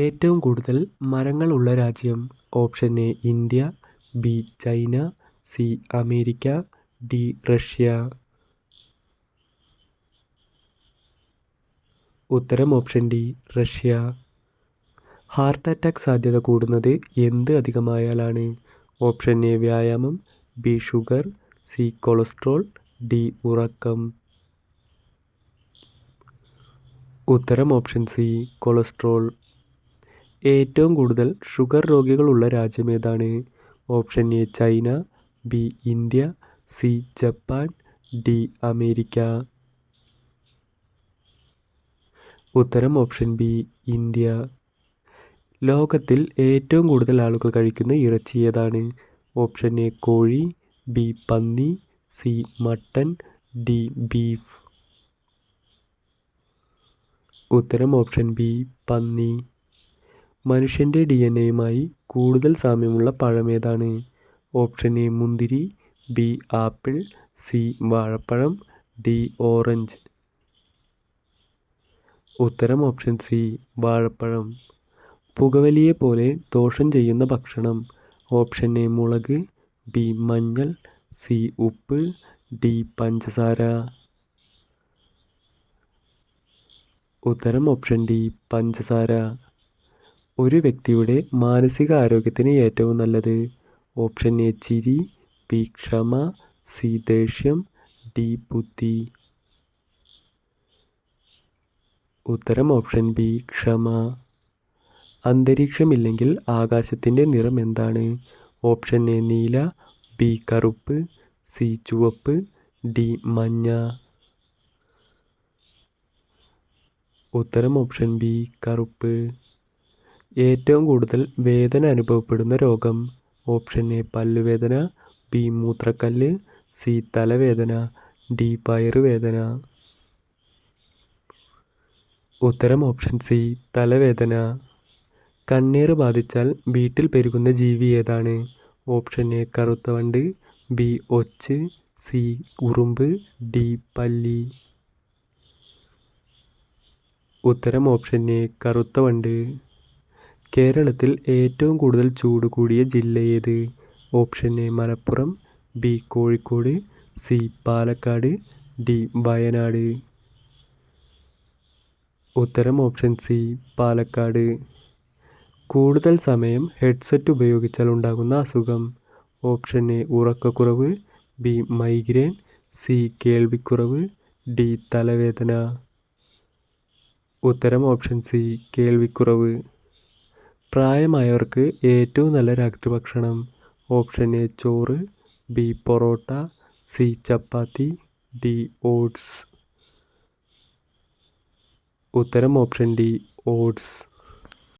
ഏറ്റവും കൂടുതൽ മരങ്ങൾ ഉള്ള രാജ്യം option A India B China C America D Russia. ഉത്തരം option D Russia. Heart attack സാധ്യത കൂടുന്നത് എന്ത് അധികമായാലാണ്? ഓപ്ഷൻ എ വ്യായാമം B sugar C cholesterol D ഉറക്കം. ഉത്തരം ഓപ്ഷൻ സി കൊളസ്ട്രോൾ. ഏറ്റവും കൂടുതൽ ഷുഗർ രോഗികളുള്ള രാജ്യമേതാണ് option A China B India C Japan D America. ഉത്തരം ഓപ്ഷൻ ബി ഇന്ത്യ. ലോകത്തിൽ ഏറ്റവും കൂടുതൽ ആളുകൾ കഴിക്കുന്ന ഇറച്ചി ഏതാണ്? ഓപ്ഷൻ എ കോഴി ബി പന്നി സി മട്ടൻ ഡി ബീഫ്. ഉത്തരം ഓപ്ഷൻ ബി പന്നി. മനുഷ്യന്റെ ഡി എൻ എയുമായി കൂടുതൽ സാമ്യമുള്ള പഴമേതാണ്. ഓപ്ഷൻ എ മുന്തിരി ബി ആപ്പിൾ സി വാഴപ്പഴം ഡി ഓറഞ്ച്. ഉത്തരം ഓപ്ഷൻ സി വാഴപ്പഴം. പുകവലിയെ പോലെ ദോഷം ചെയ്യുന്ന ഭക്ഷണം. ഓപ്ഷൻ എ മുളക് ബി മഞ്ഞൾ സി ഉപ്പ് ഡി പഞ്ചസാര. ഉത്തരം ഓപ്ഷൻ ഡി പഞ്ചസാര. ഒരു വ്യക്തിയുടെ മാനസിക ആരോഗ്യത്തിന് ഏറ്റവും നല്ലത്. ഓപ്ഷൻ എ ചിരി ബി ക്ഷമ സി ദേഷ്യം ഡി ബുദ്ധി. ഉത്തരം ഓപ്ഷൻ ബി ക്ഷമ. അന്തരീക്ഷമില്ലെങ്കിൽ ആകാശത്തിന്റെ നിറം എന്താണ്? ഓപ്ഷൻ എ നീല ബി കറുപ്പ് സി ചുവപ്പ് ഡി മഞ്ഞ. ഉത്തരം ഓപ്ഷൻ ബി കറുപ്പ്. ഏറ്റവും കൂടുതൽ വേദന അനുഭവപ്പെടുന്ന രോഗം. ഓപ്ഷൻ എ പല്ലുവേദന ബി മൂത്രക്കല്ല് സി തലവേദന ഡി വയറുവേദന ഉത്തരം ഓപ്ഷൻ സി തലവേദന. കണ്ണീർ ബാധിച്ചാൽ വീട്ടിൽ പെരുകുന്ന ജീവി ഏതാണ്? ഓപ്ഷൻ എ കറുത്ത വണ്ട് ബി ഒച്ച് സി ഉറുമ്പ് ഡി പല്ലി. ഉത്തരം ഓപ്ഷൻ എ കറുത്ത വണ്ട്. കേരളത്തിൽ ഏറ്റവും കൂടുതൽ ചൂട് കൂടിയ ജില്ല ഏത് option A Malappuram B Kozhikode C Palakkad D Wayanad. ഉത്തരം ഓപ്ഷൻ സി പാലക്കാട്. കൂടുതൽ സമയം ഹെഡ്സെറ്റ് ഉപയോഗിച്ചാൽ ഉണ്ടാകുന്ന അസുഖം. ഓപ്ഷൻ എ ഉറക്കക്കുറവ് ബി മൈഗ്രെയിൻ സി കേൾവിക്കുറവ് ഡി തലവേദന. ഉത്തരം ഓപ്ഷൻ സി കേൾവിക്കുറവ്. പ്രായമായവർക്ക് ഏറ്റവും നല്ല രാത്രി ഭക്ഷണം ഓപ്ഷൻ എ ചോറ് B parotta C chapati D oats. ഉത്തരം ഓപ്ഷൻ ഡി ഓട്സ്.